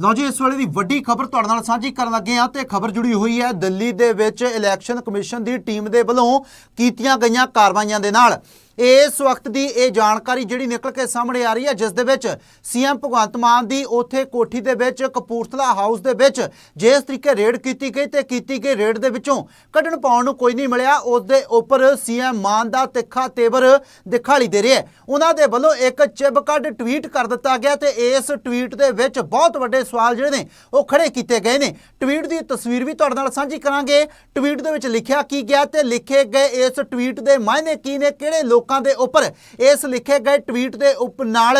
ਲਓ ਜੀ, ਇਸ ਵੇਲੇ ਦੀ ਵੱਡੀ ਖਬਰ ਤੁਹਾਡੇ ਨਾਲ ਸਾਂਝੀ ਕਰਨ ਲੱਗੇ ਹਾਂ ਤੇ ਖਬਰ ਜੁੜੀ ਹੋਈ ਹੈ ਦਿੱਲੀ ਦੇ ਵਿੱਚ ਇਲੈਕਸ਼ਨ ਕਮਿਸ਼ਨ ਦੀ ਟੀਮ ਦੇ ਵੱਲੋਂ ਕੀਤੀਆਂ ਗਈਆਂ ਕਾਰਵਾਈਆਂ ਦੇ ਨਾਲ। ਇਸ ਵਕਤ ਦੀ ਇਹ ਜਾਣਕਾਰੀ ਜਿਹੜੀ ਨਿਕਲ ਕੇ ਸਾਹਮਣੇ ਆ ਰਹੀ ਹੈ, ਜਿਸ ਦੇ ਵਿੱਚ ਸੀਐਮ ਭਗਵੰਤ ਮਾਨ ਦੀ ਉੱਥੇ ਕੋਠੀ ਦੇ ਵਿੱਚ ਕਪੂਰਥਲਾ ਹਾਊਸ ਦੇ ਵਿੱਚ ਜਿਸ ਤਰੀਕੇ ਰੇਡ ਕੀਤੀ ਗਈ ਤੇ ਕੀਤੀ ਗਈ ਰੇਡ ਦੇ ਵਿੱਚੋਂ ਕੱਢਣ ਪਾਉਣ ਨੂੰ ਕੋਈ ਨਹੀਂ ਮਿਲਿਆ, ਉਸ ਦੇ ਉੱਪਰ ਸੀਐਮ ਮਾਨ ਦਾ ਤਿੱਖਾ ਤੇਵਰ ਦਿਖਾਈ ਦੇ ਰਿਹਾ ਉਹਨਾਂ ਦੇ ਵੱਲੋਂ ਇੱਕ ਚਿਬ ਕੱਢ ਟਵੀਟ ਕਰ ਦਿੱਤਾ ਗਿਆ ਤੇ ਇਸ ਟਵੀਟ ਦੇ ਵਿੱਚ ਬਹੁਤ ਵੱਡੇ ਸਵਾਲ ਜਿਹੜੇ ਨੇ, ਉਹ ਖੜੇ ਕੀਤੇ ਗਏ ਨੇ। ਟਵੀਟ ਦੀ ਤਸਵੀਰ ਵੀ ਤੁਹਾਡੇ ਨਾਲ ਸਾਂਝੀ ਕਰਾਂਗੇ। ਟਵੀਟ ਦੇ ਵਿੱਚ ਲਿਖਿਆ ਕੀ ਗਿਆ ਤੇ ਲਿਖੇ ਗਏ ਇਸ ਟਵੀਟ ਦੇ ਮਾਇਨੇ ਕੀ ਨੇ, ਕਿਹੜੇ ਲੋਕ ਲੋਕਾਂ ਦੇ ਉੱਪਰ ਇਸ ਲਿਖੇ ਗਏ ਟਵੀਟ ਦੇ ਉੱਪ, ਨਾਲ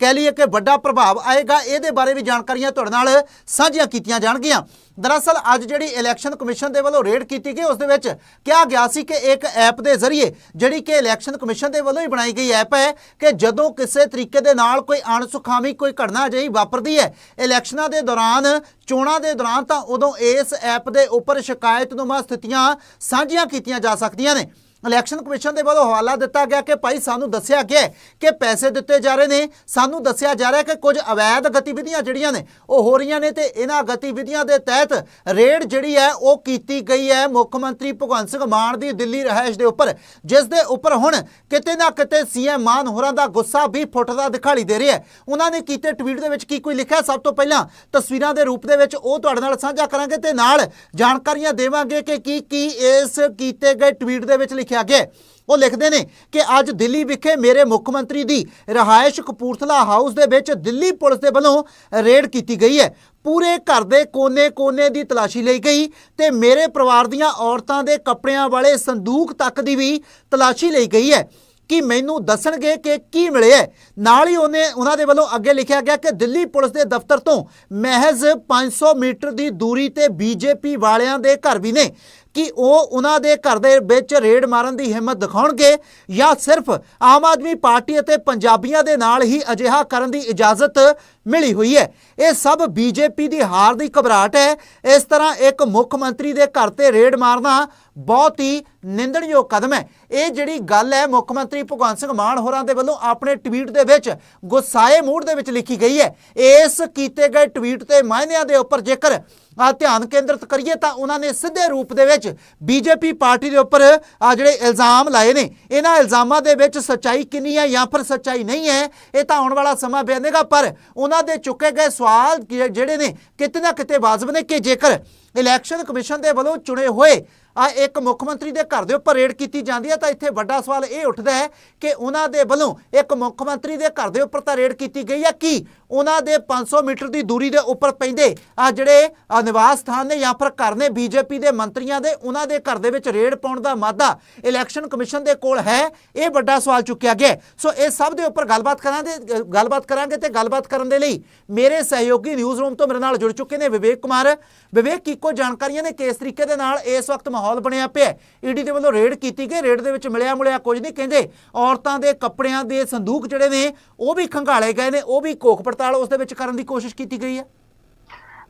ਕਹਿ ਲਈਏ ਕਿ ਵੱਡਾ ਪ੍ਰਭਾਵ ਆਏਗਾ, ਇਹਦੇ ਬਾਰੇ ਵੀ ਜਾਣਕਾਰੀਆਂ ਤੁਹਾਡੇ ਨਾਲ ਸਾਂਝੀਆਂ ਕੀਤੀਆਂ ਜਾਣਗੀਆਂ। ਦਰਅਸਲ ਅੱਜ ਜਿਹੜੀ ਇਲੈਕਸ਼ਨ ਕਮਿਸ਼ਨ ਦੇ ਵੱਲੋਂ ਰੇਡ ਕੀਤੀ ਗਈ, ਉਸ ਦੇ ਵਿੱਚ ਕਿਹਾ ਗਿਆ ਸੀ ਕਿ ਇੱਕ ਐਪ ਦੇ ਜ਼ਰੀਏ ਜਿਹੜੀ ਕਿ ਇਲੈਕਸ਼ਨ ਕਮਿਸ਼ਨ ਦੇ ਵੱਲੋਂ ਹੀ ਬਣਾਈ ਗਈ ਐਪ ਹੈ ਕਿ ਜਦੋਂ ਕਿਸੇ ਤਰੀਕੇ ਦੇ ਨਾਲ ਕੋਈ ਅਣਸੁਖਾਵੀ ਕੋਈ ਘਟਨਾ ਅਜਿਹੀ ਵਾਪਰਦੀ ਹੈ ਇਲੈਕਸ਼ਨਾਂ ਦੇ ਦੌਰਾਨ, ਚੋਣਾਂ ਦੇ ਦੌਰਾਨ ਤਾਂ ਉਦੋਂ ਇਸ ਐਪ ਦੇ ਉੱਪਰ ਸ਼ਿਕਾਇਤਨੁਮਾ ਸਥਿਤੀਆਂ ਸਾਂਝੀਆਂ ਕੀਤੀਆਂ ਜਾ ਸਕਦੀਆਂ ਨੇ। ਇਲੈਕਸ਼ਨ ਕਮਿਸ਼ਨ ਦੇ ਵੱਲੋਂ ਹਵਾਲਾ ਦਿੱਤਾ ਗਿਆ ਕਿ ਭਾਈ ਸਾਨੂੰ ਦੱਸਿਆ ਗਿਆ ਕਿ ਪੈਸੇ ਦਿੱਤੇ ਜਾ ਰਹੇ ਨੇ। ਸਾਨੂੰ ਦੱਸਿਆ ਜਾ ਰਿਹਾ ਕਿ ਕੁਝ ਅਵੈਧ ਗਤੀਵਿਧੀਆਂ ਜਿਹੜੀਆਂ ਨੇ, ਉਹ ਹੋ ਰਹੀਆਂ ਨੇ ਤੇ ਇਹਨਾਂ ਗਤੀਵਿਧੀਆਂ ਦੇ ਤਹਿਤ ਰੇਡ ਜਿਹੜੀ ਹੈ, ਉਹ ਕੀਤੀ ਗਈ ਹੈ। ਮੁੱਖ ਮੰਤਰੀ ਭਗਵੰਤ ਸਿੰਘ ਮਾਨ ਦੀ ਦਿੱਲੀ ਰਹਿائش ਦੇ ਉੱਪਰ, ਜਿਸ ਦੇ ਉੱਪਰ ਹੁਣ ਕਿਤੇ ਨਾ ਕਿਤੇ ਸੀਐਮ ਮਾਨ ਹੋਰਾਂ ਦਾ ਗੁੱਸਾ ਵੀ ਫੁੱਟਦਾ ਦਿਖਾਈ ਦੇ ਰਿਹਾ ਹੈ। ਉਹਨਾਂ ਨੇ ਕੀਤੇ ਟਵੀਟ ਦੇ ਵਿੱਚ ਕੀ ਕੋਈ ਲਿਖਿਆ? ਸਭ ਤੋਂ ਪਹਿਲਾਂ ਤਸਵੀਰਾਂ ਦੇ ਰੂਪ ਦੇ ਵਿੱਚ ਉਹ ਤੁਹਾਡੇ ਨਾਲ ਸਾਂਝਾ ਕਰਾਂਗੇ ਤੇ ਨਾਲ ਜਾਣਕਾਰੀਆਂ ਦੇਵਾਂਗੇ ਕਿ ਕੀ ਕੀ ਇਸ ਕੀਤੇ ਗਏ ਟਵੀਟ ਦੇ ਵਿੱਚ ਲਿਖਿਆ ਗਿਆ ਉਹ ਲਿਖਦੇ ਨੇ ਕਿ ਅੱਜ ਦਿੱਲੀ ਵਿਖੇ ਮੇਰੇ ਮੁੱਖ ਮੰਤਰੀ ਦੀ ਰਹਾਇਸ਼ ਕਪੂਰਥਲਾ ਹਾਊਸ ਦੇ ਵਿੱਚ ਦਿੱਲੀ ਪੁਲਿਸ ਦੇ ਵੱਲੋਂ ਰੇਡ ਕੀਤੀ ਗਈ ਹੈ। ਪੂਰੇ ਘਰ ਦੇ ਕੋਨੇ-ਕੋਨੇ ਦੀ ਤਲਾਸ਼ੀ ਲਈ ਗਈ ਤੇ ਮੇਰੇ ਪਰਿਵਾਰ ਦੀਆਂ ਔਰਤਾਂ ਦੇ ਕੱਪੜਿਆਂ ਵਾਲੇ ਸੰਦੂਕ ਤੱਕ ਦੀ ਵੀ ਤਲਾਸ਼ੀ ਲਈ ਗਈ ਹੈ। ਕਿ ਮੈਨੂੰ ਦੱਸਣਗੇ ਕਿ ਕੀ ਮਿਲਿਆ ਹੈ। ਨਾਲ ਹੀ ਉਹਨੇ, ਉਹਨਾਂ ਦੇ ਵੱਲੋਂ ਅੱਗੇ ਲਿਖਿਆ ਗਿਆ ਕਿ ਦਿੱਲੀ ਪੁਲਿਸ ਦੇ ਦਫ਼ਤਰ ਤੋਂ ਮਹਿਜ਼ 500 ਮੀਟਰ ਦੀ ਦੂਰੀ ਤੇ ਬੀਜੇਪੀ ਵਾਲਿਆਂ ਦੇ ਘਰ ਵੀ ਨੇ। ਕਿ ਉਹ ਉਹਨਾਂ ਦੇ ਘਰ ਦੇ ਵਿੱਚ ਰੇਡ ਮਾਰਨ ਦੀ ਹਿੰਮਤ ਦਿਖਾਉਣਗੇ ਜਾਂ ਸਿਰਫ ਆਮ ਆਦਮੀ ਪਾਰਟੀ ਅਤੇ ਪੰਜਾਬੀਆਂ ਦੇ ਨਾਲ ਹੀ ਅਜਿਹਾ ਕਰਨ ਦੀ ਇਜਾਜ਼ਤ ਮਿਲੀ ਹੋਈ ਹੈ। ਇਹ ਸਭ ਬੀਜੇਪੀ ਦੀ ਹਾਰ ਦੀ ਘਬਰਾਹਟ ਹੈ। ਇਸ ਤਰ੍ਹਾਂ ਇੱਕ ਮੁੱਖ ਮੰਤਰੀ ਦੇ ਘਰ ਤੇ ਰੇਡ ਮਾਰਨਾ ਬਹੁਤ ਹੀ ਨਿੰਦਣਯੋਗ ਕਦਮ ਹੈ। ਇਹ ਜਿਹੜੀ ਗੱਲ ਹੈ, ਮੁੱਖ ਮੰਤਰੀ ਭਗਵੰਤ ਸਿੰਘ ਮਾਨ ਹੋਰਾਂ ਦੇ ਵੱਲੋਂ ਆਪਣੇ ਟਵੀਟ ਦੇ ਵਿੱਚ ਗੁੱਸਾਏ ਮੂਡ ਦੇ ਵਿੱਚ ਲਿਖੀ ਗਈ ਹੈ। ਇਸ ਕੀਤੇ ਗਏ ਟਵੀਟ ਤੇ ਮਾਇਨਿਆਂ ਦੇ ਉੱਪਰ ਜੇਕਰ ਆ ਧਿਆਨ ਕੇਂਦਰਿਤ ਕਰੀਏ ਤਾਂ ਉਹਨਾਂ ਨੇ ਸਿੱਧੇ ਰੂਪ ਦੇ ਵਿੱਚ ਬੀਜੇਪੀ ਪਾਰਟੀ ਦੇ ਉੱਪਰ ਆ ਜਿਹੜੇ ਇਲਜ਼ਾਮ ਲਾਏ ਨੇ, ਇਹਨਾਂ ਇਲਜ਼ਾਮਾਂ ਦੇ ਵਿੱਚ ਸੱਚਾਈ ਕਿੰਨੀ ਹੈ ਜਾਂ ਫਿਰ ਸੱਚਾਈ ਨਹੀਂ ਹੈ, ਇਹ ਤਾਂ ਆਉਣ ਵਾਲਾ ਸਮਾਂ ਬਿਆਨੇਗਾ ਪਰ ਉਹਨਾਂ ਦੇ ਚੁੱਕੇ ਗਏ ਸਵਾਲ ਜਿਹੜੇ ਨੇ ਕਿਤੇ ਨਾ ਕਿਤੇ ਵਾਜਬ ਨੇ ਕਿ ਜੇਕਰ ਇਲੈਕਸ਼ਨ ਕਮਿਸ਼ਨ ਦੇ ਵੱਲੋਂ ਚੁਣੇ ਹੋਏ ਆ ਇੱਕ ਮੁੱਖ ਮੰਤਰੀ ਦੇ ਘਰ ਦੇ ਉੱਪਰ ਰੇਡ ਕੀਤੀ ਜਾਂਦੀ ਹੈ, ਤਾਂ ਇੱਥੇ ਵੱਡਾ ਸਵਾਲ ਇਹ ਉੱਠਦਾ ਹੈ ਕਿ ਉਹਨਾਂ ਦੇ ਵੱਲੋਂ ਇੱਕ ਮੁੱਖ ਮੰਤਰੀ ਦੇ ਘਰ ਦੇ ਉੱਪਰ ਤਾਂ ਰੇਡ ਕੀਤੀ ਗਈ ਹੈ, ਕੀ ਉਹਨਾਂ ਦੇ 500 ਮੀਟਰ ਦੀ ਦੂਰੀ ਦੇ ਉੱਪਰ ਪੈਂਦੇ ਆ ਜਿਹੜੇ ਨਿਵਾਸ ਸਥਾਨ ਨੇ ਜਾਂ ਫਿਰ ਘਰ ਨੇ ਬੀਜੇਪੀ ਦੇ ਮੰਤਰੀਆਂ ਦੇ, ਉਹਨਾਂ ਦੇ ਘਰ ਦੇ ਵਿੱਚ ਰੇਡ ਪਾਉਣ ਦਾ ਮਾਦਾ ਇਲੈਕਸ਼ਨ ਕਮਿਸ਼ਨ ਦੇ ਕੋਲ ਹੈ? ਇਹ ਵੱਡਾ ਸਵਾਲ ਚੁੱਕਿਆ ਗਿਆ ਸੋ ਇਹ ਸਭ ਦੇ ਉੱਪਰ ਗੱਲਬਾਤ ਕਰਾਂਗੇ ਗੱਲਬਾਤ ਕਰਾਂਗੇ ਤੇ ਗੱਲਬਾਤ ਕਰਨ ਦੇ ਲਈ ਮੇਰੇ ਸਹਿਯੋਗੀ ਨਿਊਜ਼ ਰੂਮ ਤੋਂ ਮੇਰੇ ਨਾਲ ਜੁੜ ਚੁੱਕੇ ਨੇ ਵਿਵੇਕ ਕੁਮਾਰ। ਵਿਵੇਕ, ਕੀ ਇੱਕੋ ਜਾਣਕਾਰੀਆਂ ਨੇ ਕਿਸ ਤਰੀਕੇ ਦੇ ਨਾਲ ਇਸ ਵਕਤ ਮਾਹੌਲ ਬਣਿਆ ਪਿਆ ਈਡੀ ਦੇ ਵੱਲੋਂ ਰੇਡ ਕੀਤੀ ਗਈ ਰੇਡ ਦੇ ਵਿੱਚ ਮਿਲਿਆ ਮੁਲਿਆ ਕੁਝ ਨਹੀਂ। ਕਹਿੰਦੇ ਔਰਤਾਂ ਦੇ ਕੱਪੜਿਆਂ ਦੇ ਸੰਦੂਕ ਜਿਹੜੇ ਨੇ ਉਹ ਵੀ ਖੰਗਾਲੇ ਗਏ ਨੇ ਉਹ ਵੀ ਕੋਖ ਪੜਤਾਲ ਉਸ ਦੇ ਵਿੱਚ ਕਰਨ ਦੀ ਕੋਸ਼ਿਸ਼ ਕੀਤੀ ਗਈ ਹੈ।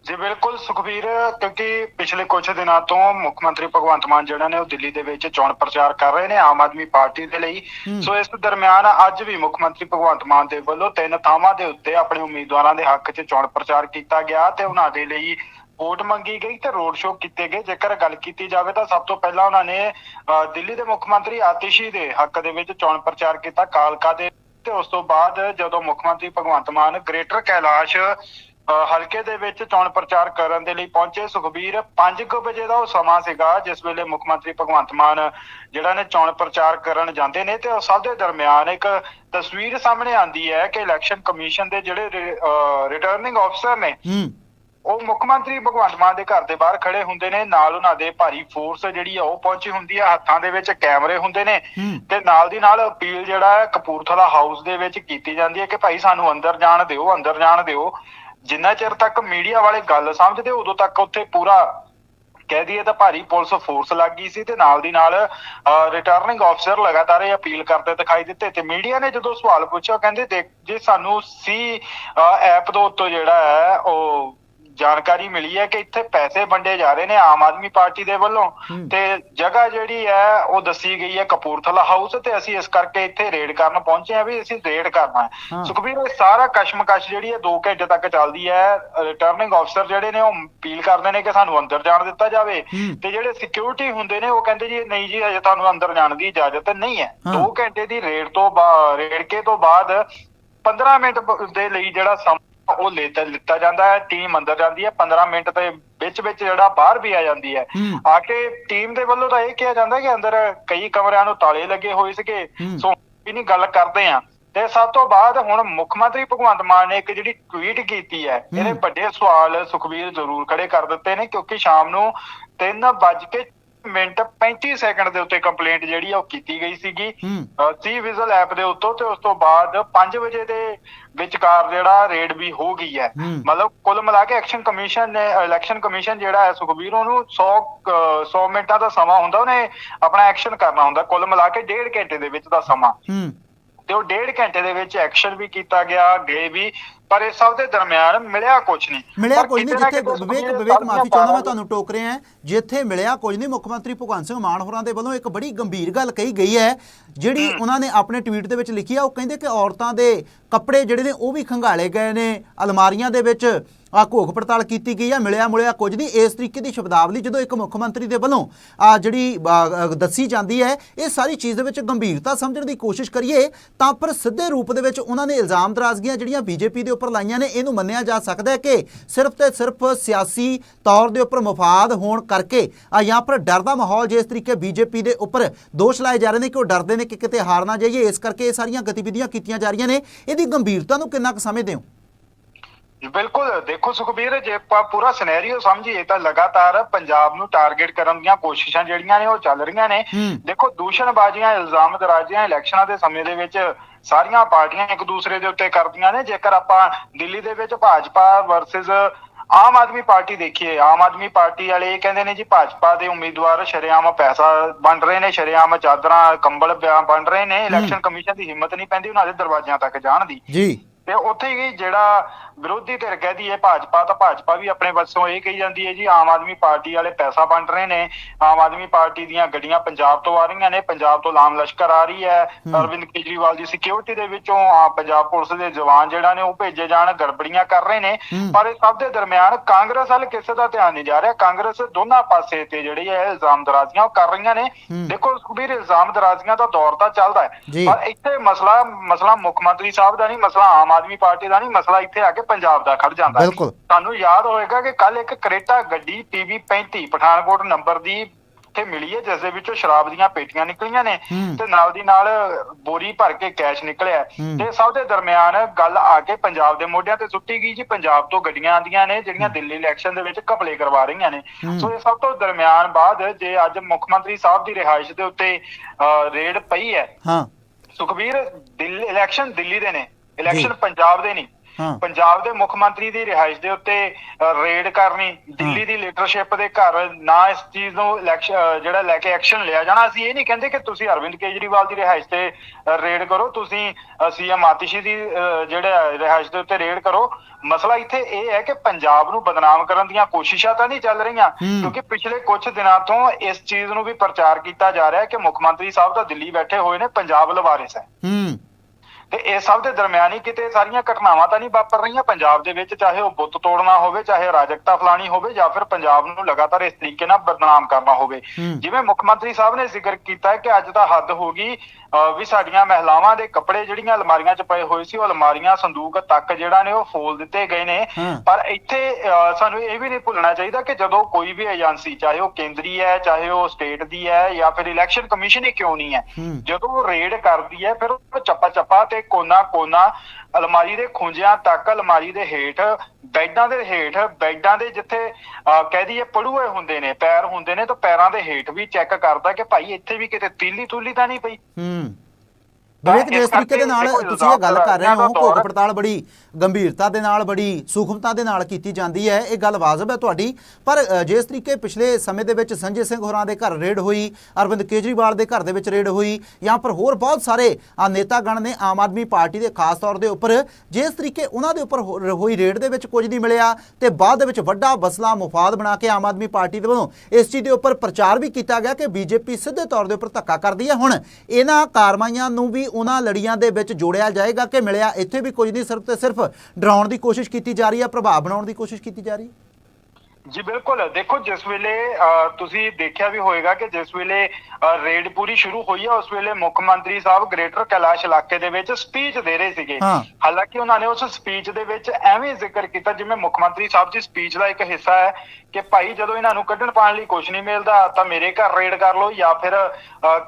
ਜੀ ਬਿਲਕੁਲ ਸੁਖਬੀਰ ਕਿਉਂਕਿ ਪਿਛਲੇ ਕੁਝ ਦਿਨਾਂ ਤੋਂ ਮੁੱਖ ਮੰਤਰੀ ਭਗਵੰਤ ਮਾਨ ਜਿਹੜਾ ਨੇ ਉਹ ਦਿੱਲੀ ਦੇ ਵਿੱਚ ਚੋਣ ਪ੍ਰਚਾਰ ਕਰ ਰਹੇ ਨੇ ਆਮ ਆਦਮੀ ਪਾਰਟੀ ਦੇ ਲਈ। ਸੋ ਇਸ ਦਰਮਿਆਨ ਅੱਜ ਵੀ ਮੁੱਖ ਮੰਤਰੀ ਭਗਵੰਤ ਮਾਨ ਦੇ ਵੱਲੋਂ ਤਿੰਨ ਥਾਵਾਂ ਦੇ ਉੱਤੇ ਆਪਣੇ ਉਮੀਦਵਾਰਾਂ ਦੇ ਹੱਕ 'ਚ ਚੋਣ ਪ੍ਰਚਾਰ ਕੀਤਾ ਗਿਆ ਤੇ ਉਹਨਾਂ ਦੇ ਲਈ ਵੋਟ ਮੰਗੀ ਗਈ ਤੇ ਰੋਡ ਸ਼ੋਅ ਕੀਤੇ ਗਏ। ਜੇਕਰ ਗੱਲ ਕੀਤੀ ਜਾਵੇ ਤਾਂ ਸਭ ਤੋਂ ਪਹਿਲਾਂ ਉਹਨਾਂ ਨੇ ਦਿੱਲੀ ਦੇ ਮੁੱਖ ਮੰਤਰੀ ਆਤਿਸ਼ੀ ਦੇ ਹੱਕ ਦੇ ਵਿੱਚ ਚੋਣ ਪ੍ਰਚਾਰ ਕੀਤਾ, ਕਾਲਕਾ ਦੇ ਤੇ ਉਸ ਤੋਂ ਬਾਅਦ ਜਦੋਂ ਮੁੱਖ ਮੰਤਰੀ ਭਗਵੰਤ ਮਾਨ ਗ੍ਰੇਟਰ ਕੈਲਾਸ਼ ਹਲਕੇ ਦੇ ਵਿੱਚ ਚੋਣ ਪ੍ਰਚਾਰ ਕਰਨ ਦੇ ਲਈ ਪਹੁੰਚੇ, ਸੁਖਬੀਰ 5:00 ਵਜੇ ਦਾ ਉਹ ਸਮਾਂ ਸੀਗਾ, ਜਿਸ ਵੇਲੇ ਮੁੱਖ ਮੰਤਰੀ ਭਗਵੰਤ ਮਾਨ ਜਿਹੜਾ ਨੇ ਚੋਣ ਪ੍ਰਚਾਰ ਕਰਨ ਜਾਂਦੇ ਨੇ। ਤੇ ਉਸ ਸਭ ਦੇ ਦਰਮਿਆਨ ਇੱਕ ਤਸਵੀਰ ਸਾਹਮਣੇ ਆਂਦੀ ਹੈ ਕਿ ਇਲੈਕਸ਼ਨ ਕਮਿਸ਼ਨ ਦੇ ਜਿਹੜੇ ਰਿਟਰਨਿੰਗ ਅਫਸਰ ਨੇ ਉਹ ਮੁੱਖ ਮੰਤਰੀ ਭਗਵੰਤ ਮਾਨ ਦੇ ਘਰ ਦੇ ਬਾਹਰ ਖੜੇ ਹੁੰਦੇ ਨੇ। ਨਾਲ ਉਹਨਾਂ ਦੇ ਭਾਰੀ ਫੋਰਸ ਜਿਹੜੀ ਆ ਉਹ ਪਹੁੰਚੀ ਹੁੰਦੀ ਆ। ਹੱਥਾਂ ਦੇ ਵਿੱਚ ਕੈਮਰੇ ਹੁੰਦੇ ਨੇ। ਤੇ ਨਾਲ ਦੀ ਨਾਲ ਅਪੀਲ ਜਿਹੜਾ ਹੈ ਕਪੂਰਥਲਾ ਹਾਊਸ ਦੇ ਵਿੱਚ ਕੀਤੀ ਜਾਂਦੀ ਹੈ ਕਿ ਭਾਈ ਸਾਨੂੰ ਅੰਦਰ ਜਾਣ ਦਿਓ ਅੰਦਰ ਜਾਣ ਦਿਓ। ਜਿੰਨਾ ਚਿਰ ਤੱਕ ਮੀਡੀਆ ਵਾਲੇ ਗੱਲ ਸਮਝਦੇ ਉਦੋਂ ਤੱਕ ਉੱਥੇ ਪੂਰਾ ਕਹਿ ਦਈਏ ਤਾਂ ਭਾਰੀ ਪੁਲਿਸ ਫੋਰਸ ਲੱਗ ਗਈ ਸੀ ਤੇ ਨਾਲ ਦੀ ਨਾਲ ਰਿਟਰਨਿੰਗ ਅਫਸਰ ਲਗਾਤਾਰ ਇਹ ਅਪੀਲ ਕਰਦੇ ਦਿਖਾਈ ਦਿੱਤੇ। ਤੇ ਮੀਡੀਆ ਨੇ ਜਦੋਂ ਸਵਾਲ ਪੁੱਛਿਆ ਕਹਿੰਦੇ ਦੇਖ ਜੇ ਸਾਨੂੰ ਸੀ ਐਪ ਤੋਂ ਉੱਤੋਂ ਜਿਹੜਾ ਹੈ ਉਹ ਜਾਣਕਾਰੀ ਮਿਲੀ ਹੈ ਕਿ ਇੱਥੇ ਪੈਸੇ ਵੰਡੇ ਜਾ ਰਹੇ ਨੇ ਆਮ ਆਦਮੀ ਪਾਰਟੀ ਦੇ ਵੱਲੋਂ। ਤੇ ਜਗ੍ਹਾ ਜਿਹੜੀ ਹੈ ਉਹ ਦੱਸੀ ਗਈ ਹੈ ਕਪੂਰਥਲਾ ਹਾਊਸ ਤੇ ਅਸੀਂ ਇਸ ਕਰਕੇ ਇੱਥੇ ਰੇਡ ਕਰਨ ਪਹੁੰਚੇ ਆ ਵੀ ਅਸੀਂ ਰੇਡ ਕਰਨਾ ਹਾਂ। ਸੁਖਬੀਰ ਇਹ ਸਾਰਾ ਕਸ਼ਮਕਸ਼ ਜਿਹੜੀ ਹੈ 2 ਘੰਟੇ ਤੱਕ ਚੱਲਦੀ ਹੈ ਰਿਟਰਨਿੰਗ ਅਫਸਰ ਜਿਹੜੇ ਨੇ ਉਹ ਅਪੀਲ ਕਰਦੇ ਨੇ ਕਿ ਸਾਨੂੰ ਅੰਦਰ ਜਾਣ ਦਿੱਤਾ ਜਾਵੇ। ਤੇ ਜਿਹੜੇ ਸਿਕਿਉਰਿਟੀ ਹੁੰਦੇ ਨੇ ਉਹ ਕਹਿੰਦੇ ਜੀ ਨਹੀਂ ਜੀ ਅਜੇ ਤੁਹਾਨੂੰ ਅੰਦਰ ਜਾਣ ਦੀ ਇਜਾਜ਼ਤ ਨਹੀਂ ਹੈ ਹਾਂ। 2 ਘੰਟੇ ਦੀ ਰੇਡ ਤੋਂ ਬਾਅਦ ਰੇੜਕੇ ਤੋਂ ਬਾਅਦ 15 ਮਿੰਟ ਦੇ ਲਈ ਜਿਹੜਾ ਸਮਾਂ ਉਹ ਲਿੱਤਾ ਲਿੱਤਾ ਜਾਂਦਾ ਹੈ ਟੀਮ ਅੰਦਰ ਜਾਂਦੀ ਹੈ 15 ਮਿੰਟ ਦੇ ਵਿੱਚ ਵਿੱਚ ਜਿਹੜਾ ਬਾਹਰ ਵੀ ਆ ਜਾਂਦੀ ਹੈ। ਆ ਕੇ ਟੀਮ ਦੇ ਵੱਲੋਂ ਤਾਂ ਇਹ ਕਿਹਾ ਜਾਂਦਾ ਕਿ ਅੰਦਰ ਕਈ ਕਮਰਿਆਂ ਨੂੰ ਤਾਲੇ ਲੱਗੇ ਹੋਏ ਸੀਗੇ। ਸੋ ਵੀ ਨਹੀਂ ਗੱਲ ਕਰਦੇ ਆ ਤੇ ਸਭ ਤੋਂ ਬਾਅਦ ਹੁਣ ਮੁੱਖ ਮੰਤਰੀ ਭਗਵੰਤ ਮਾਨ ਨੇ ਇੱਕ ਜਿਹੜੀ ਟਵੀਟ ਕੀਤੀ ਹੈ ਇਹਦੇ ਹੂੰ। ਵੱਡੇ ਸਵਾਲ ਸੁਖਬੀਰ ਜ਼ਰੂਰ ਖੜੇ ਕਰ ਦਿੱਤੇ ਨੇ ਕਿਉਂਕਿ ਸ਼ਾਮ ਨੂੰ 3:00 ਮਿੰਟ 35 ਸੈਕਿੰਡ ਦੇ ਉੱਤੇ ਕੰਪਲੇਂਟ ਜਿਹੜੀ ਆ ਉਹ ਕੀਤੀ ਗਈ ਸੀਗੀ। ਸੀ ਵਿਜ਼ਲ ਐਪ ਦੇ ਉੱਤੋਂ ਤੇ ਉਸ ਤੋਂ ਬਾਅਦ 5 ਵਜੇ ਦੇ ਵਿਚਕਾਰ ਜਿਹੜਾ ਰੇਡ ਵੀ ਹੋ ਗਈ ਹੈ। ਮਤਲਬ ਕੁੱਲ ਮਿਲਾ ਕੇ ਐਕਸ਼ਨ ਕਮਿਸ਼ਨ ਨੇ ਇਲੈਕਸ਼ਨ ਕਮਿਸ਼ਨ ਜਿਹੜਾ ਹੈ ਸੁਖਬੀਰ ਉਹਨੂੰ 100 ਅਹ 100 ਮਿੰਟਾਂ ਦਾ ਸਮਾਂ ਹੁੰਦਾ ਉਹਨੇ ਆਪਣਾ ਐਕਸ਼ਨ ਕਰਨਾ ਹੁੰਦਾ। ਕੁੱਲ ਮਿਲਾ ਕੇ ਡੇਢ ਘੰਟੇ ਦੇ ਵਿੱਚ ਦਾ ਸਮਾਂ। ਤੇ ਉਹ ਡੇਢ ਘੰਟੇ ਦੇ ਵਿੱਚ ਐਕਸ਼ਨ ਵੀ ਕੀਤਾ ਗਿਆ ਗਏ ਵੀ ਪਰ ਇਸ ਸਭ ਦੇ ਦਰਮਿਆਨ ਮਿਲਿਆ ਕੁਝ ਨਹੀਂ। ਮਿਲਿਆ ਕੋਈ ਨਹੀਂ ਜਿੱਥੇ ਵਿਵੇਕ ਵਿਵੇਕ ਮਾਫੀ ਚਾਹੁੰਦਾ ਮੈਂ ਤੁਹਾਨੂੰ ਟੋਕ ਰਿਹਾ ਜਿੱਥੇ ਮਿਲਿਆ ਕੁਝ ਨਹੀਂ ਮੁੱਖ ਮੰਤਰੀ ਭਗਵੰਤ ਸਿੰਘ ਮਾਨ ਹੋਰਾਂ ਦੇ ਵੱਲੋਂ ਇੱਕ ਬੜੀ ਗੰਭੀਰ ਗੱਲ ਕਹੀ ਗਈ ਹੈ ਜਿਹੜੀ ਉਹਨਾਂ ਨੇ ਆਪਣੇ ਟਵੀਟ ਦੇ ਵਿੱਚ ਲਿਖੀ ਆ ਉਹ ਕਹਿੰਦੇ ਕਿ ਔਰਤਾਂ ਦੇ ਕੱਪੜੇ ਜਿਹੜੇ ਨੇ ਉਹ ਵੀ ਖੰਗਾਲੇ ਗਏ ਨੇ। ਅਲਮਾਰੀਆਂ ਦੇ ਵਿੱਚ ਆ ਘੋਖ ਪੜਤਾਲ ਕੀਤੀ ਗਈ ਆ ਮਿਲਿਆ ਮੁਲਿਆ ਕੁਝ ਨਹੀਂ। ਇਸ ਤਰੀਕੇ ਦੀ ਸ਼ਬਦਾਵਲੀ ਜਦੋਂ ਇੱਕ ਮੁੱਖ ਮੰਤਰੀ ਦੇ ਵੱਲੋਂ ਆ ਜਿਹੜੀ ਦੱਸੀ ਜਾਂਦੀ ਹੈ ਇਹ ਸਾਰੀ ਚੀਜ਼ ਦੇ ਵਿੱਚ ਗੰਭੀਰਤਾ ਸਮਝਣ ਦੀ ਕੋਸ਼ਿਸ਼ ਕਰੀਏ ਤਾਂ ਪਰ ਸਿੱਧੇ ਰੂਪ ਦੇ ਵਿੱਚ ਉਹਨਾਂ ਨੇ ਇਲਜ਼ਾਮ ਦਰਾਜ਼ਗੀਆਂ ਜਿਹੜੀਆਂ ਬੀਜੇਪੀ ਦੇ ਉੱਪਰ ਲਾਈਆਂ ਨੇ ਇਹਨੂੰ ਮੰਨਿਆ ਜਾ ਸਕਦਾ ਹੈ ਕਿ ਸਿਰਫ ਤੇ ਸਿਰਫ ਸਿਆਸੀ ਤੌਰ ਦੇ ਉੱਪਰ ਮਫਾਦ ਹੋਣ ਕਰਕੇ ਆ ਜਾਂ ਪਰ ਡਰ ਦਾ ਮਾਹੌਲ ਜਿਸ ਤਰੀਕੇ ਬੀਜੇਪੀ ਦੇ ਉੱਪਰ ਦੋਸ਼ ਲਾਏ ਜਾ ਰਹੇ ਨੇ ਕਿ ਉਹ ਡਰਦੇ ਨੇ ਕਿ ਕਿਤੇ ਹਾਰ ਨਾ ਜਾਈਏ ਇਸ ਕਰਕੇ ਇਹ ਸਾਰੀਆਂ ਗਤੀਵਿਧੀਆਂ ਕੀਤੀਆਂ ਜਾ ਰਹੀਆਂ ਨੇ। ਇਹਦੀ ਗੰਭੀਰਤਾ ਨੂੰ ਕਿੰਨਾ ਕੁ ਸਮਝਦੇ ਹੋ ਬਿਲਕੁਲ ਦੇਖੋ ਸੁਖਬੀਰ ਜੇ ਆਪਾਂ ਪੂਰਾ ਸਿਨੈਰੀਓ ਸਮਝੀਏ ਤਾਂ ਲਗਾਤਾਰ ਪੰਜਾਬ ਨੂੰ ਟਾਰਗੇਟ ਕਰਨ ਦੀਆਂ ਕੋਸ਼ਿਸ਼ਾਂ ਜਿਹੜੀਆਂ ਨੇ ਉਹ ਚੱਲ ਰਹੀਆਂ ਨੇ। ਦੇਖੋ ਦੂਸ਼ਣਬਾਜ਼ੀਆਂ ਇਲਜ਼ਾਮ ਦਰਾਜ਼ੀਆਂ ਇਲੈਕਸ਼ਨਾਂ ਦੇ ਸਮੇਂ ਦੇ ਵਿੱਚ ਸਾਰੀਆਂ ਪਾਰਟੀਆਂ ਇੱਕ ਦੂਸਰੇ ਦੇ ਉੱਤੇ ਕਰਦੀਆਂ ਨੇ। ਜੇਕਰ ਆਪਾਂ ਦਿੱਲੀ ਦੇ ਵਿੱਚ ਭਾਜਪਾ ਵਰਸਸ ਆਮ ਆਦਮੀ ਪਾਰਟੀ ਦੇਖੀਏ ਆਮ ਆਦਮੀ ਪਾਰਟੀ ਵਾਲੇ ਇਹ ਕਹਿੰਦੇ ਨੇ ਜੀ ਭਾਜਪਾ ਦੇ ਉਮੀਦਵਾਰ ਸ਼ਰੇਆਮ ਪੈਸਾ ਵੰਡ ਰਹੇ ਨੇ ਸ਼ਰੇਆਮ ਚਾਦਰਾਂ ਕੰਬਲ ਵੰਡ ਰਹੇ ਨੇ ਇਲੈਕਸ਼ਨ ਕਮਿਸ਼ਨ ਦੀ ਹਿੰਮਤ ਨਹੀਂ ਪੈਂਦੀ ਉਹਨਾਂ ਦੇ ਦਰਵਾਜ਼ਿਆਂ ਤੱਕ ਜਾਣ ਦੀ। ਜੀ। ਤੇ ਉੱਥੇ ਹੀ ਜਿਹੜਾ ਵਿਰੋਧੀ ਧਿਰ ਕਹਦੀ ਹੈ ਭਾਜਪਾ ਤਾਂ ਭਾਜਪਾ ਵੀ ਆਪਣੇ ਵੱਸੋਂ ਇਹ ਕਹੀ ਜਾਂਦੀ ਹੈ ਜੀ ਆਮ ਆਦਮੀ ਪਾਰਟੀ ਵਾਲੇ ਪੈਸਾ ਵੰਡ ਰਹੇ ਨੇ ਆਮ ਆਦਮੀ ਪਾਰਟੀ ਦੀਆਂ ਗੱਡੀਆਂ ਪੰਜਾਬ ਤੋਂ ਆ ਰਹੀਆਂ ਨੇ ਪੰਜਾਬ ਤੋਂ ਲਾਮ ਲਸ਼ਕਰ ਆ ਰਹੀ ਹੈ ਅਰਵਿੰਦ ਕੇਜਰੀਵਾਲ ਦੀ ਸਿਕਿਉਰਿਟੀ ਦੇ ਵਿੱਚੋਂ ਆ ਪੰਜਾਬ ਪੁਲਿਸ ਦੇ ਜਵਾਨ ਜਿਹੜਾ ਨੇ ਉਹ ਭੇਜੇ ਜਾਣ ਗੜਬੜੀਆਂ ਕਰ ਰਹੇ ਨੇ। ਪਰ ਇਹ ਸਭ ਦੇ ਦਰਮਿਆਨ ਕਾਂਗਰਸ ਵੱਲ ਕਿਸੇ ਦਾ ਧਿਆਨ ਨਹੀਂ ਜਾ ਰਿਹਾ ਕਾਂਗਰਸ ਦੋਨਾਂ ਪਾਸੇ ਤੇ ਜਿਹੜੀ ਹੈ ਇਲਜ਼ਾਮ ਦਰਾਜ਼ੀਆਂ ਉਹ ਕਰ ਰਹੀਆਂ ਨੇ। ਦੇਖੋ ਸੁਖਬੀਰ ਇਲਜ਼ਾਮ ਦਰਾਜ਼ੀਆਂ ਦਾ ਦੌਰ ਤਾਂ ਚੱਲਦਾ। ਹੈ ਪਰ ਇੱਥੇ ਮਸਲਾ ਮਸਲਾ ਮੁੱਖ ਮੰਤਰੀ ਸਾਹਿਬ ਦਾ ਨਹੀਂ ਮਸਲਾ ਆਮ ਆਦਮੀ ਪਾਰਟੀ ਦਾ ਨਹੀਂ ਮਸਲਾ ਇੱਥੇ ਆ ਕੇ ਪੰਜਾਬ ਦਾ ਖੜ ਜਾਂਦਾ ਹੈ। ਬਿਲਕੁਲ। ਤੁਹਾਨੂੰ ਯਾਦ ਹੋਏਗਾ ਕਿ ਕੱਲ ਇੱਕ ਕਰੇਟਾ ਗੱਡੀ PV 35 ਪਠਾਨਕੋਟ ਨੰਬਰ ਦੀ ਇੱਥੇ ਮਿਲੀ ਹੈ ਜਿਸ ਦੇ ਵਿੱਚੋਂ ਸ਼ਰਾਬ ਦੀਆਂ ਪੇਟੀਆਂ ਨਿਕਲੀਆਂ ਨੇ ਹੂੰ। ਤੇ ਨਾਲ ਦੀ ਨਾਲ ਬੋਰੀ ਭਰ ਕੇ ਕੈਸ਼ ਨਿਕਲਿਆ ਹੂੰ। ਤੇ ਸਭ ਦੇ ਦਰਮਿਆਨ ਗੱਲ ਆ ਕੇ ਪੰਜਾਬ ਦੇ ਮੋਢਿਆਂ ਤੇ ਸੁੱਟੀ ਗਈ ਜੀ ਪੰਜਾਬ ਤੋਂ ਗੱਡੀਆਂ ਆਂਦੀਆਂ ਨੇ ਜਿਹੜੀਆਂ ਦਿੱਲੀ ਇਲੈਕਸ਼ਨ ਦੇ ਵਿੱਚ ਘਪਲੇ ਕਰਵਾ ਰਹੀਆਂ ਨੇ ਹੂੰ। ਸੋ ਇਹ ਸਭ ਤੋਂ ਦਰਮਿਆਨ ਬਾਅਦ ਜੇ ਅੱਜ ਮੁੱਖ ਮੰਤਰੀ ਸਾਹਿਬ ਦੀ ਰਿਹਾਇਸ਼ ਦੇ ਉੱਤੇ ਅਹ, ਰੇਡ ਪਈ ਹੈ ਹਾਂ ਸੁਖਬੀਰ ਦਿੱਲੀ ਇਲੈਕਸ਼ਨ ਦਿੱਲੀ ਦੇ ਨੇ ਇਲੈਕਸ਼ਨ। ਪੰਜਾਬ ਦੇ ਨਹੀਂ। ਪੰਜਾਬ ਦੇ ਮੁੱਖ ਮੰਤਰੀ ਦੀ ਰਿਹਾਇਸ਼ ਦੇ ਉੱਤੇ ਰੇਡ ਕਰਨੀ ਦਿੱਲੀ ਦੀ ਲੀਡਰਸ਼ਿਪ ਦੇ ਘਰ ਨਾ ਇਸ ਚੀਜ਼ ਨੂੰ ਜਿਹੜਾ ਲੈ ਕੇ ਐਕਸ਼ਨ ਲਿਆ ਜਾਣਾ ਅਸੀਂ ਇਹ ਨਹੀਂ ਕਹਿੰਦੇ ਕਿ ਤੁਸੀਂ ਅਰਵਿੰਦ ਕੇਜਰੀਵਾਲ ਦੀ ਰਿਹਾਇਸ਼ ਤੇ ਰੇਡ ਕਰੋ ਤੁਸੀਂ ਸੀਐਮ ਆਤਿਸ਼ੀ ਦੀ ਜਿਹੜਾ ਰਿਹਾਇਸ਼ ਦੇ ਉੱਤੇ ਰੇਡ ਕਰੋ ਮਸਲਾ ਇੱਥੇ ਇਹ ਹੈ ਕਿ ਪੰਜਾਬ ਨੂੰ ਬਦਨਾਮ ਕਰਨ ਦੀਆਂ ਕੋਸ਼ਿਸ਼ਾਂ ਤਾਂ ਨਹੀਂ ਚੱਲ ਰਹੀਆਂ। ਕਿਉਂਕਿ ਪਿਛਲੇ ਕੁਝ ਦਿਨਾਂ ਤੋਂ ਇਸ ਚੀਜ਼ ਨੂੰ ਵੀ ਪ੍ਰਚਾਰ ਕੀਤਾ ਜਾ ਰਿਹਾ ਹੈ ਕਿ ਮੁੱਖ ਮੰਤਰੀ ਸਾਹਿਬ ਤਾਂ ਦਿੱਲੀ ਬੈਠੇ ਹੋਏ ਨੇ ਪੰਜਾਬ ਲਵਾਰਿਸ ਹੈ ਹੂੰ ਤੇ ਇਹ ਸਭ ਦੇ ਦਰਮਿਆਨ ਹੀ ਕਿਤੇ ਸਾਰੀਆਂ ਘਟਨਾਵਾਂ ਤਾਂ ਨਹੀਂ ਵਾਪਰ ਰਹੀਆਂ ਪੰਜਾਬ ਦੇ ਵਿੱਚ ਚਾਹੇ ਉਹ ਬੁੱਤ ਤੋੜਨਾ ਹੋਵੇ ਚਾਹੇ ਅਰਾਜਕਤਾ ਫਲਾਣੀ ਹੋਵੇ ਜਾਂ ਫਿਰ ਪੰਜਾਬ ਨੂੰ ਲਗਾਤਾਰ ਇਸ ਤਰੀਕੇ ਨਾਲ ਬਦਨਾਮ ਕਰਨਾ ਹੋਵੇ। ਜਿਵੇਂ ਮੁੱਖ ਮੰਤਰੀ ਸਾਹਿਬ ਨੇ ਜ਼ਿਕਰ ਕੀਤਾ ਕਿ ਅੱਜ ਤਾਂ ਹੱਦ ਹੋ ਗਈ ਵੀ ਸਾਡੀਆਂ ਮਹਿਲਾਵਾਂ ਦੇ ਕੱਪੜੇ ਜਿਹੜੀਆਂ ਅਲਮਾਰੀਆਂ 'ਚ ਪਏ ਹੋਏ ਸੀ ਉਹ ਅਲਮਾਰੀਆਂ ਸੰਦੂਕ ਤੱਕ ਜਿਹੜਾ ਨੇ ਉਹ ਫੋਲ ਦਿੱਤੇ ਗਏ ਨੇ। ਪਰ ਇੱਥੇ ਸਾਨੂੰ ਇਹ ਵੀ ਨਹੀਂ ਭੁੱਲਣਾ ਚਾਹੀਦਾ ਕਿ ਜਦੋਂ ਕੋਈ ਵੀ ਏਜੰਸੀ ਚਾਹੇ ਉਹ ਕੇਂਦਰੀ ਹੈ ਚਾਹੇ ਉਹ ਸਟੇਟ ਦੀ ਹੈ ਜਾਂ ਫਿਰ ਇਲੈਕਸ਼ਨ ਕਮਿਸ਼ਨ ਹੀ ਕਿਉਂ ਨਹੀਂ ਹੂੰ। ਜਦੋਂ ਉਹ ਰੇਡ ਕਰਦੀ ਹੈ ਫਿਰ ਉਹ ਚੱਪਾ ਚੱਪਾ ਤੇ ਕੋਨਾ ਕੋਨਾ ਅਲਮਾਰੀ ਦੇ ਖੁੰਝਿਆਂ ਤੱਕ ਅਲਮਾਰੀ ਦੇ ਹੇਠ ਬੈੱਡਾਂ ਦੇ ਹੇਠ ਬੈੱਡਾਂ ਦੇ ਜਿੱਥੇ ਅਹ, ਕਹਿ ਦਈਏ ਪੜੂਏ ਹੁੰਦੇ ਨੇ ਪੈਰ ਹੁੰਦੇ ਨੇ ਤਾਂ ਪੈਰਾਂ ਦੇ ਹੇਠ ਵੀ ਚੈੱਕ ਕਰਦਾ ਕਿ ਭਾਈ ਇੱਥੇ ਵੀ ਕਿਤੇ ਤੀਲੀ ਤੁਲੀ ਤਾਂ ਨਹੀਂ ਪਈ। ਹੂੰ। ਵਿਵੇਕ ਜਿਸ ਤਰੀਕੇ ਦੇ ਨਾਲ ਤੁਸੀਂ ਇਹ ਗੱਲ ਕਰ ਰਹੇ ਹੋ ਭੋਗ ਪੜਤਾਲ ਬੜੀ ਗੰਭੀਰਤਾ ਦੇ ਨਾਲ ਬੜੀ ਸੂਖਮਤਾ ਦੇ ਨਾਲ ਕੀਤੀ ਜਾਂਦੀ ਹੈ। ਇਹ ਗੱਲ ਵਾਜਬ ਹੈ ਤੁਹਾਡੀ। ਪਰ ਜਿਸ ਤਰੀਕੇ ਪਿਛਲੇ ਸਮੇਂ ਦੇ ਵਿੱਚ ਸੰਜੇ ਸਿੰਘ ਹੋਰਾਂ ਦੇ ਘਰ ਰੇਡ ਹੋਈ ਅਰਵਿੰਦ ਕੇਜਰੀਵਾਲ ਦੇ ਘਰ ਦੇ ਵਿੱਚ ਰੇਡ ਹੋਈ ਜਾਂ ਪਰ ਹੋਰ ਬਹੁਤ ਸਾਰੇ ਆ ਨੇਤਾਗਣ ਨੇ ਆਮ ਆਦਮੀ ਪਾਰਟੀ ਦੇ ਖਾਸ ਤੌਰ ਦੇ ਉੱਪਰ ਜਿਸ ਤਰੀਕੇ ਉਹਨਾਂ ਦੇ ਉੱਪਰ ਹੋਈ ਰੇਡ ਦੇ ਵਿੱਚ ਕੁਝ ਨਹੀਂ ਮਿਲਿਆ ਤੇ ਬਾਅਦ ਦੇ ਵਿੱਚ ਵੱਡਾ ਮਸਲਾ ਮੁਫਾਦ ਬਣਾ ਕੇ ਆਮ ਆਦਮੀ ਪਾਰਟੀ ਦੇ ਵੱਲੋਂ ਇਸ ਚੀਜ਼ ਦੇ ਉੱਪਰ ਪ੍ਰਚਾਰ ਵੀ ਕੀਤਾ ਗਿਆ ਕਿ ਬੀਜੇਪੀ ਸਿੱਧੇ ਤੌਰ ਦੇ ਉੱਪਰ ਧੱਕਾ ਕਰਦੀ ਹੈ। ਹੁਣ ਇਹਨਾਂ ਕਾਰਵਾਈਆਂ ਨੂੰ ਵੀ ਉਹਨਾਂ ਲੜੀਆਂ ਦੇ ਵਿੱਚ ਜੋੜਿਆ ਜਾਏਗਾ ਕਿ ਮਿਲਿਆ ਇੱਥੇ ਵੀ ਕੁਝ ਨਹੀਂ, ਸਿਰਫ ਤੇ ਸਿਰਫ ਡਰਾਉਣ ਦੀ ਕੋਸ਼ਿਸ਼ ਕੀਤੀ ਜਾ ਰਹੀ ਹੈ, ਪ੍ਰਭਾਵ ਬਣਾਉਣ ਦੀ ਕੋਸ਼ਿਸ਼ ਕੀਤੀ ਜਾ ਰਹੀ ਹੈ। ਜੀ ਬਿਲਕੁਲ। ਦੇਖੋ ਜਿਸ ਵੇਲੇ ਤੁਸੀਂ ਦੇਖਿਆ ਵੀ ਹੋਵੇਗਾ ਕਿ ਜਿਸ ਵੇਲੇ ਰੇਡ ਪੂਰੀ ਸ਼ੁਰੂ ਹੋਈ ਹੈ ਉਸ ਵੇਲੇ ਮੁੱਖ ਮੰਤਰੀ ਸਾਹਿਬ ਗ੍ਰੇਟਰ ਕੈਲਾਸ਼ ਇਲਾਕੇ ਦੇ ਵਿੱਚ ਸਪੀਚ ਦੇ ਰਹੇ ਸੀਗੇ। ਹਾਲਾਂਕਿ ਉਹਨਾਂ ਨੇ ਉਸ ਸਪੀਚ ਦੇ ਵਿੱਚ ਐਵੇਂ ਜ਼ਿਕਰ ਕੀਤਾ ਜਿਵੇਂ ਮੁੱਖ ਮੰਤਰੀ ਸਾਹਿਬ ਦੀ ਸਪੀਚ ਦਾ ਇੱਕ ਹਿੱਸਾ ਹੈ ਕਿ ਭਾਈ ਜਦੋਂ ਇਹਨਾਂ ਨੂੰ ਕੱਢਣ ਪਾਣ ਲਈ ਕੁਝ ਨਹੀਂ ਮਿਲਦਾ ਤਾਂ ਮੇਰੇ ਘਰ ਰੇਡ ਕਰ ਲਓ ਜਾਂ ਫਿਰ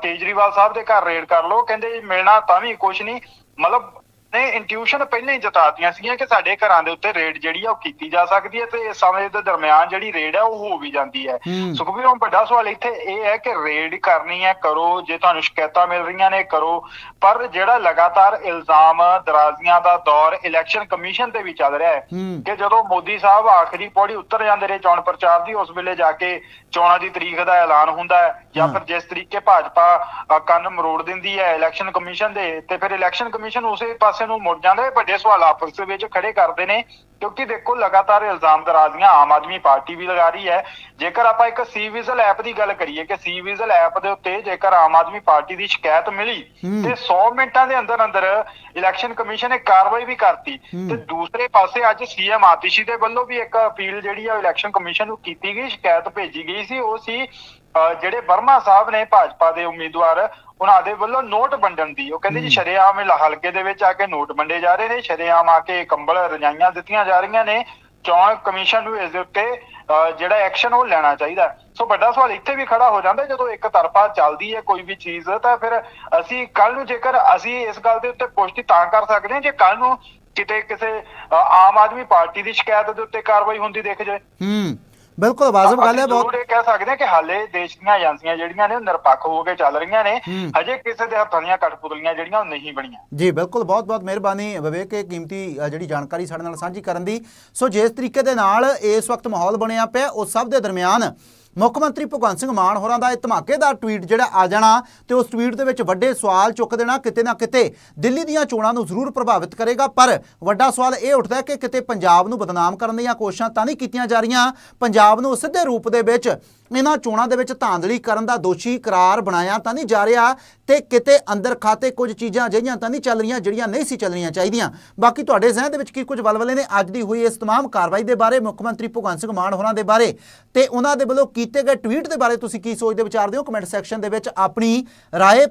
ਕੇਜਰੀਵਾਲ ਸਾਹਿਬ ਦੇ ਘਰ ਰੇਡ ਕਰ ਲਓ। ਕਹਿੰਦੇ ਮਿਲਣਾ ਤਾਂ ਵੀ ਕੁਝ ਨਹੀਂ। ਮਤਲਬ ਨੇ ਇੰਟਿਊਸ਼ਨ ਪਹਿਲਾਂ ਹੀ ਜਤਾਤੀਆਂ ਸੀਗੀਆਂ ਕਿ ਸਾਡੇ ਘਰਾਂ ਦੇ ਉੱਤੇ ਰੇਡ ਜਿਹੜੀ ਆ ਉਹ ਕੀਤੀ ਜਾ ਸਕਦੀ ਹੈ ਤੇ ਇਸ ਸਮੇਂ ਦੇ ਦਰਮਿਆਨ ਜਿਹੜੀ ਰੇਡ ਹੈ ਉਹ ਹੋ ਵੀ ਜਾਂਦੀ ਹੈ। ਸੁਖਬੀਰ ਹੁਣ ਵੱਡਾ ਸਵਾਲ ਇੱਥੇ ਇਹ ਹੈ ਕਿ ਰੇਡ ਕਰਨੀ ਹੈ ਕਰੋ ਜੇ ਤੁਹਾਨੂੰ ਸ਼ਿਕਾਇਤਾਂ ਮਿਲ ਰਹੀਆਂ ਨੇ ਕਰੋ ਪਰ ਜਿਹੜਾ ਲਗਾਤਾਰ ਇਲਜ਼ਾਮ ਦਰਾਜ਼ੀਆਂ ਦਾ ਦੌਰ ਇਲੈਕਸ਼ਨ ਕਮਿਸ਼ਨ ਤੇ ਵੀ ਚੱਲ ਰਿਹਾ ਹੈ। ਕਿ ਜਦੋਂ ਮੋਦੀ ਸਾਹਿਬ ਆਖਰੀ ਪੌੜੀ ਉੱਤਰ ਜਾਂਦੇ ਰਹੇ ਚੋਣ ਪ੍ਰਚਾਰ ਦੀ ਉਸ ਵੇਲੇ ਜਾ ਕੇ ਚੋਣਾਂ ਦੀ ਤਰੀਕ ਦਾ ਐਲਾਨ ਹੁੰਦਾ ਹੈ ਜਾਂ। ਫਿਰ ਜਿਸ ਤਰੀਕੇ ਭਾਜਪਾ ਕੰਨ ਮਰੋੜ ਦਿੰਦੀ ਹੈ ਇਲੈਕਸ਼ਨ ਕਮਿਸ਼ਨ ਦੇ ਤੇ ਫਿਰ ਇਲੈਕਸ਼ਨ ਕਮਿਸ਼ਨ ਉਸੇ ਪਾਸੇ ਨੂੰ ਮੁੜ ਜਾਂਦਾ ਹੈ ਵੱਡੇ ਸਵਾਲ ਆਪਸ ਦੇ ਵਿੱਚ ਖੜੇ ਕਰਦੇ ਨੇ ਕਿਉਂਕਿ ਦੇਖੋ ਲਗਾਤਾਰ ਇਲਜ਼ਾਮ ਦਰਾਜ਼ੀਆਂ ਆਮ ਆਦਮੀ ਪਾਰਟੀ ਵੀ ਲਗਾ ਰਹੀ ਹੈ ਜੇਕਰ ਆਪਾਂ ਇੱਕ ਸੀ ਵਿਜ਼ਲ ਐਪ ਦੀ ਗੱਲ ਕਰੀਏ ਕਿ ਸੀ ਵਿਜ਼ਲ ਐਪ ਦੇ ਉੱਤੇ ਜੇਕਰ ਆਮ ਆਦਮੀ ਪਾਰਟੀ ਦੀ ਸ਼ਿਕਾਇਤ ਮਿਲੀ। ਤੇ 100 ਮਿੰਟਾਂ ਦੇ ਅੰਦਰ ਅੰਦਰ ਇਲੈਕਸ਼ਨ ਕਮਿਸ਼ਨ ਨੇ ਕਾਰਵਾਈ ਵੀ ਕਰਤੀ। ਤੇ ਦੂਸਰੇ ਪਾਸੇ ਅੱਜ ਸੀਐਮ ਆਤਿਸ਼ੀ ਦੇ ਵੱਲੋਂ ਵੀ ਇੱਕ ਅਪੀਲ ਜਿਹੜੀ ਆ ਇਲੈਕਸ਼ਨ ਕਮਿਸ਼ਨ ਨੂੰ ਕੀਤੀ ਗਈ ਸ਼ਿਕਾਇਤ ਭੇਜੀ ਗਈ ਸੀ ਉਹ ਸੀ ਜਿਹੜੇ ਵਰਮਾ ਸਾਹਿਬ ਨੇ ਭਾਜਪਾ ਦੇ ਉਮੀਦਵਾਰ ਉਹਨਾਂ ਦੇ ਵੱਲੋਂ ਨੋਟ ਵੰਡਣ ਦੀ। ਉਹ ਕਹਿੰਦੇ ਜੀ ਸ਼ਰੇਆਮ ਹਲਕੇ ਦੇ ਵਿੱਚ ਆ ਕੇ ਨੋਟ ਵੰਡੇ ਜਾ ਰਹੇ ਨੇ। ਸ਼ਰੇਆਮ ਆ ਕੇ ਕੰਬਲ ਰਜਾਈਆਂ ਦਿੱਤੀਆਂ ਜਾ ਰਹੀਆਂ ਨੇ। ਚੋਣ ਕਮਿਸ਼ਨ ਨੂੰ ਇਸ ਦੇ ਉੱਤੇ ਜਿਹੜਾ ਐਕਸ਼ਨ ਉਹ ਲੈਣਾ ਚਾਹੀਦਾ। ਸੋ ਵੱਡਾ ਸਵਾਲ ਇੱਥੇ ਵੀ ਖੜਾ ਹੋ ਜਾਂਦਾ ਜਦੋਂ ਇੱਕ ਤਰਫਾ ਚੱਲਦੀ ਹੈ ਕੋਈ ਵੀ ਚੀਜ਼ ਤਾਂ ਫਿਰ ਅਸੀਂ ਕੱਲ ਨੂੰ ਜੇਕਰ ਅਸੀਂ ਇਸ ਗੱਲ ਦੇ ਉੱਤੇ ਪੁਸ਼ਟੀ ਤਾਂ ਕਰ ਸਕਦੇ ਹਾਂ ਜੇ ਕੱਲ ਨੂੰ ਕਿਤੇ ਕਿਸੇ ਆਮ ਆਦਮੀ ਪਾਰਟੀ ਦੀ ਸ਼ਿਕਾਇਤ ਦੇ ਉੱਤੇ ਕਾਰਵਾਈ ਹੁੰਦੀ ਦਿਖ। ਜਾਏ ਹੂੰ। ਬਿਲਕੁਲ ਵਾਜਬ ਗੱਲ ਹੈ ਬਹੁਤ। ਇਹ ਕਹਿ ਸਕਦੇ ਹਾਂ ਕਿ ਹਾਲੇ ਦੇਸ਼ ਦੀਆਂ ਏਜੰਸੀਆਂ ਜਿਹੜੀਆਂ ਨੇ ਉਹ ਨਿਰਪੱਖ ਹੋ ਕੇ ਚੱਲ ਰਹੀਆਂ ਨੇ। ਹਜੇ ਕਿਸੇ ਦੇ ਹੱਥਾਂ ਦੀਆਂ ਕਠਪੁਤਲੀਆਂ ਜਿਹੜੀਆਂ ਉਹ ਨਹੀਂ ਬਣੀਆਂ। ਜੀ ਬਿਲਕੁਲ ਬਹੁਤ ਬਹੁਤ ਮਿਹਰਬਾਨੀ ਵਿਵੇਕ ਇਹ ਕੀਮਤੀ ਜਿਹੜੀ ਜਾਣਕਾਰੀ ਸਾਡੇ ਨਾਲ ਸਾਂਝੀ ਕਰਨ ਦੀ। ਸੋ ਜਿਸ ਤਰੀਕੇ ਦੇ ਨਾਲ ਇਸ ਵਕਤ ਮਾਹੌਲ ਬਣਿਆ ਪਿਆ ਉਸ ਸਭ ਦੇ ਦਰਮਿਆਨ ਮੁੱਖ ਮੰਤਰੀ ਭਗਵੰਤ ਸਿੰਘ ਮਾਨ ਹੋਰਾਂ ਦਾ ਇਹ ਧਮਾਕੇਦਾਰ ਟਵੀਟ ਜਿਹੜਾ ਆ ਜਾਣਾ ਤੇ ਉਸ ਟਵੀਟ ਦੇ ਵਿੱਚ ਵੱਡੇ ਸਵਾਲ ਚੁੱਕ ਦੇਣਾ, ਕਿਤੇ ਨਾ ਕਿਤੇ ਦਿੱਲੀ ਦੀਆਂ ਚੋਣਾਂ ਨੂੰ ਜ਼ਰੂਰ ਪ੍ਰਭਾਵਿਤ ਕਰੇਗਾ, ਪਰ ਵੱਡਾ ਸਵਾਲ ਇਹ ਉੱਠਦਾ ਹੈ ਕਿ ਕਿਤੇ ਪੰਜਾਬ ਨੂੰ ਬਦਨਾਮ ਕਰਨ ਦੀਆਂ ਕੋਸ਼ਿਸ਼ਾਂ ਤਾਂ ਨਹੀਂ ਕੀਤੀਆਂ ਜਾ ਰਹੀਆਂ। ਪੰਜਾਬ ਨੂੰ ਸਿੱਧੇ ਰੂਪ ਦੇ ਵਿੱਚ ਇਹਨਾਂ ਚੋਣਾਂ ਦੇ ਵਿੱਚ ਧਾਂਦਲੀ ਕਰਨ ਦਾ ਦੋਸ਼ੀ ਕਰਾਰ ਬਣਾਇਆ ਤਾਂ ਨਹੀਂ ਜਾ ਰਿਹਾ ਤੇ ਕਿਤੇ ਅੰਦਰ ਖਾਤੇ ਕੁਝ ਚੀਜ਼ਾਂ ਅਜਿਹੀਆਂ ਤਾਂ ਨਹੀਂ ਚੱਲ ਰਹੀਆਂ ਜਿਹੜੀਆਂ ਨਹੀਂ ਸੀ ਚੱਲਣੀਆਂ ਚਾਹੀਦੀਆਂ ਬਾਕੀ ਤੁਹਾਡੇ ਜ਼ਿਹਨ ਦੇ ਵਿੱਚ ਕੀ ਕੁਝ ਵਲਵਲੇ ਨੇ ਅੱਜ ਦੀ ਹੋਈ ਇਸ तमाम ਕਾਰਵਾਈ ਦੇ ਬਾਰੇ ਮੁੱਖ ਮੰਤਰੀ ਭਗਵੰਤ ਸਿੰਘ ਮਾਨ ਹੋਰਾਂ ਦੇ ਬਾਰੇ ਤੇ ਉਹਨਾਂ ਦੇ ਵੱਲੋਂ ਕੀਤੇ ਗਏ ਟਵੀਟ ਦੇ ਬਾਰੇ ਤੁਸੀਂ ਕੀ ਸੋਚਦੇ ਵਿਚਾਰਦੇ ਹੋ ਕਮੈਂਟ ਸੈਕਸ਼ਨ ਦੇ ਵਿੱਚ ਆਪਣੀ ਰਾਏ